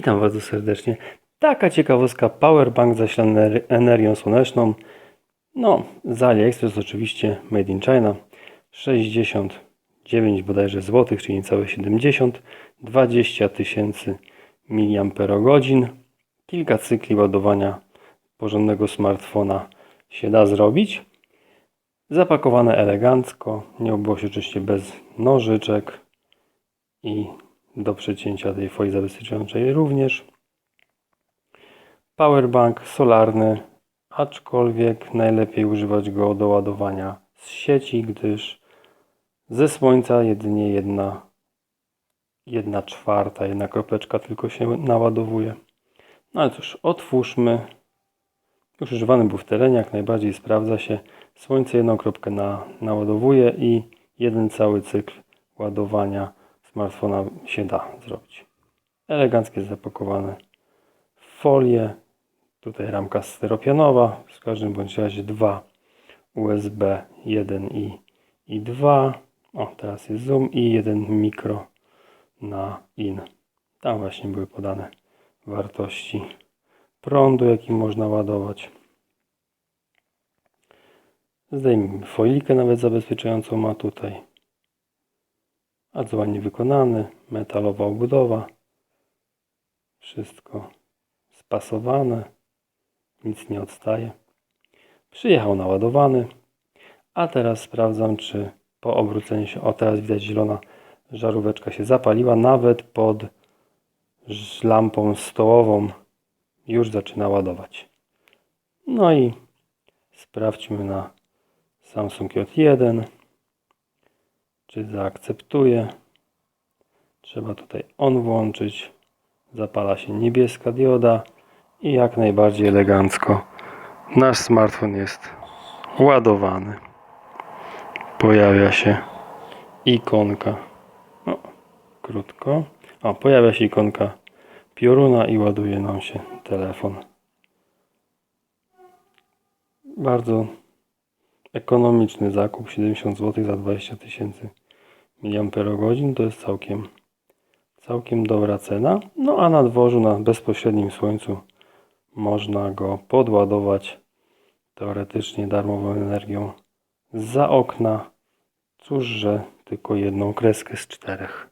Witam bardzo serdecznie. Taka ciekawostka, powerbank zasilany ener- energią słoneczną. No, z AliExpress oczywiście, made in China. 69 bodajże złotych, czyli niecałe 70. 20 tysięcy mAh. Kilka cykli ładowania porządnego smartfona się da zrobić. Zapakowane elegancko, nie obyło się oczywiście bez nożyczek i do przecięcia tej folii zabezpieczającej również. Powerbank solarny, aczkolwiek najlepiej używać go do ładowania z sieci, gdyż ze słońca jedynie jedna, jedna czwarta, jedna kropeczka tylko się naładowuje. No ale cóż, otwórzmy. Już używany był w terenie, jak najbardziej sprawdza się. Słońce jedną kropkę na, naładowuje i jeden cały cykl ładowania smartfona się da zrobić. Eleganckie zapakowane w folię. Tutaj ramka styropianowa, w każdym bądź razie dwa USB 1 i, i 2. O, teraz jest zoom i jeden mikro na in. Tam właśnie były podane wartości prądu, jaki można ładować. Zdejmijmy folikę nawet zabezpieczającą ma tutaj. Bardzo ładnie wykonany, metalowa obudowa. Wszystko spasowane, nic nie odstaje. Przyjechał naładowany, a teraz sprawdzam, czy po obróceniu się, o teraz widać zielona żaróweczka się zapaliła, nawet pod lampą stołową już zaczyna ładować. No i sprawdźmy na Samsung J1 czy zaakceptuje. Trzeba tutaj on włączyć. Zapala się niebieska dioda i jak najbardziej elegancko nasz smartfon jest ładowany. Pojawia się ikonka. O, krótko. O, pojawia się ikonka pioruna i ładuje nam się telefon. Bardzo ekonomiczny zakup 70 zł za 20 tysięcy mAh to jest całkiem całkiem dobra cena. No a na dworzu na bezpośrednim słońcu można go podładować teoretycznie darmową energią za okna. Cóż, że tylko jedną kreskę z czterech.